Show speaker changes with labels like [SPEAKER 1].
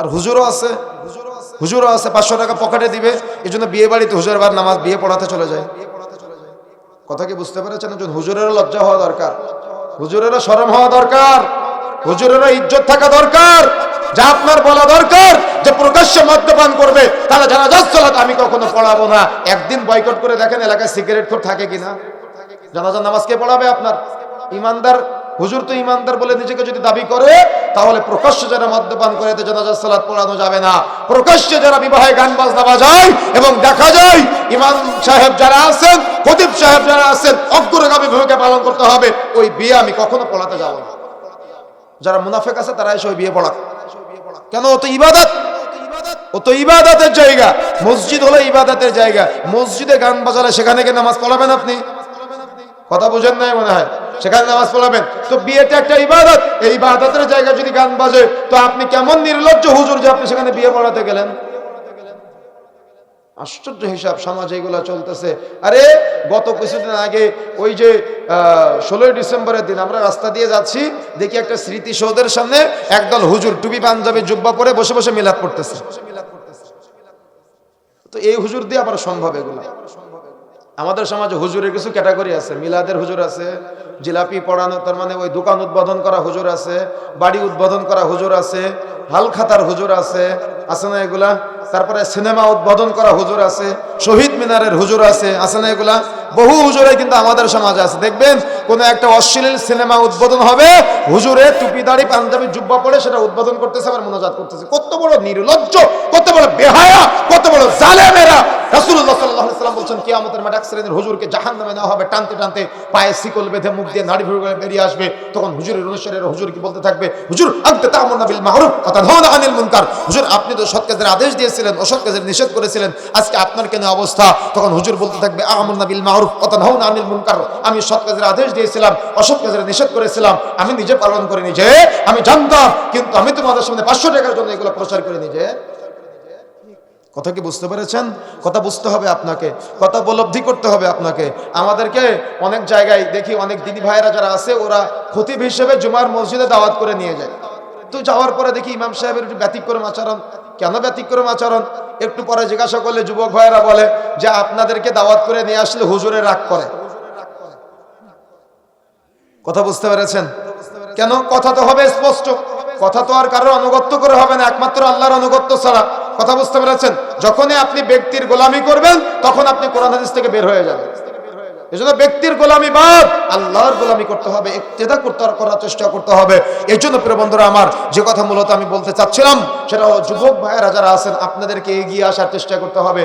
[SPEAKER 1] আর হুজুরও আছে হুজুরও আছে, পাঁচশো টাকা পকেটে দিবে। এই জন্য বিয়ে বাড়িতে হুজুর বার নামাজ, বিয়ে পড়াতে চলে যায়। কথা কি বুঝতে পেরেছেন? একজন হুজুরেরও লজ্জা হওয়া দরকার। হুজুরেরও শরম হওয়া দরকার। হুজুরেরও ইজ্জত থাকা দরকার। যা আপনার বলা দরকার, যে প্রকাশ্যে মদ্যপান করবে, তাহলে যারা যাচ্ছে আমি কখনো পড়াবো না। একদিন বয়কট করে দেখেন, এলাকায় সিগারেট খোর থাকে কিনা? জানাজার নামাজ কে পড়াবে আপনার? ইমানদার হুজুর তো ইমানদার বলে নিজেকে যদি দাবি করে, তাহলে প্রকাশ্যে যারা মদ্যপান করে জানাজার সালাত পড়ানো যাবে না। প্রকাশ্যে যারা বিবাহে গান বাজনা বাজায় এবং দেখা যায়, ইমাম সাহেব যারা আছেন, খতিব সাহেব যারা আছেন, অগ্রগামী ভূমিকা পালন করতে হবে। ওই বিয়ে আমি কখনো পড়াতে যাব না। যারা মুনাফেক আছে, তারা এসে ওই বিয়ে পড়াক। কেন? ও তো ইবাদত। ও তো ইবাদতের জায়গা। মসজিদ হলো ইবাদতের জায়গা। মসজিদে গান বাজালে সেখানে গিয়ে নামাজ পড়াবেন আপনি? কথা বুঝেন নাই মনে হয়? সেখানে নামাজ পড়াবেন। তো বিয়েটা একটা ইবাদত। এই ইবাদতের জায়গায় যদি গান বাজে, তো আপনি কেমন নির্লজ্জ হুজুর যে আপনি সেখানে বিয়ে পড়াতে গেলেন? আশ্চর্য হিসাব, সমাজে এগুলো চলতেছে। আরে, গত কিছুদিন আগে ওই যে ষোলোই ডিসেম্বরের দিন আমরা রাস্তা দিয়ে যাচ্ছি, দেখি একটা স্মৃতিসৌধের সামনে একদল হুজুর টুপি, পাঞ্জাবি, জুব্বা পরে বসে বসে মিলাদ পড়তেছে। তো এই হুজুর দিয়ে আবার সম্ভব এগুলো? আমাদের সমাজে হুজুরের কিছু ক্যাটাগরি আছে, মিলাদের হুজুর আছে, জিলাপি পড়ানো, তার মানে ওই দোকান উদ্বোধন করা হুজুর আছে, বাড়ি উদ্বোধন করা হুজুর আছে হালখাতার হুজুর আছে আছে না এগুলা? তারপরে সিনেমা উদ্বোধন করা হুজুর আছে, শহীদ মিনারের হুজুর আছে আছে না এগুলা? বহু হুজুরে কিন্তু আমাদের সমাজে আছে। দেখবেন, কোন একটা অশ্লীল সিনেমা উদ্বোধন হবে, হুজুরে টুপি, দাড়ি, পাঞ্জাবি, জুব্বা পরে সেটা উদ্বোধন করতেছে, আবার মনোজাত করতেছে। কত বড় নির্লজ্জ, কত বড় বেহায়া, কত বড় জালেমেরা সাল্লাম বলছেন, কিয়ামতের মাঠে এক শ্রেণির হুজুরকে জাহান্নামে নেওয়া হবে। টানতে টানতে পায়ে শিকল বেঁধে মুখ দিয়ে নাড়ি ভুড়ি করে বেরিয়ে আসবে। তখন হুজুরের অনুসারীর হুজুর কি বলতে থাকবে? হুজুর, আনতে তা'মুরুনা বিল মা'রুফ ওয়া তানহাউনা আনিল মুনকার। হুজুর, আপনি তো সৎ কাজের আদেশ দিয়েছিলেন, অসৎ কাজের নিষেধ করেছিলেন। আজকে আপনার কেন অবস্থা? তখন হুজুর বলতে থাকবে আমুরনা বিল মা'রুফ ওয়া তানহাউনা আনিল মুনকার। আমি সৎ কাজের আদেশ দিয়েছিলাম, অসৎ কাজের নিষেধ করেছিলাম। আমি নিজে পালন করে নিজে আমি জানতাম, কিন্তু আমি তোমাদের সামনে পাঁচশো টাকার জন্য এগুলো প্রচার করে নিজে কথা কি বুঝতে পেরেছেন? কথা বুঝতে হবে আপনাকে, কথা উপলব্ধি করতে হবে আপনাকে। আমাদেরকে অনেক জায়গায় দেখি, অনেক দিদি ভাইয়েরা যারা আছে, ওরা খতিব হিসেবে জুমার মসজিদে দাওয়াত করে নিয়ে যায়। তো যাওয়ার পরে দেখি ইমাম সাহেবের একটু ব্যতিক্রম আচরণ। কেন ব্যতিক্রম আচরণ? একটু পরে জিজ্ঞাসা করলে যুবক ভাইয়েরা বলে যে, আপনাদেরকে দাওয়াত করে নিয়ে আসলে হুজুরে রাগ করে। কথা বুঝতে পেরেছেন? কেন? কথা তো হবে স্পষ্ট। কথা তো আর কারোর অনুগত্য করে হবে না, একমাত্র আল্লাহর অনুগত্য ছাড়া। কথা বুঝতে পেরেছেন? যখনই আপনি ব্যক্তির গোলামি করবেন, তখন আপনি কোরআন হাদিস থেকে বের হয়ে যাবেন। এই জন্য ব্যক্তির গোলামি বাদ, আল্লাহর গোলামি করতে হবে, ইক্তেদা করতে, করার চেষ্টা করতে হবে। এই জন্য প্রিয় বন্ধুরা আমার, যে কথা মূলত আমি বলতে চাচ্ছিলাম, সেটা যুবক ভাইয়েরা যারা আছেন, আপনাদেরকে এগিয়ে আসার চেষ্টা করতে হবে।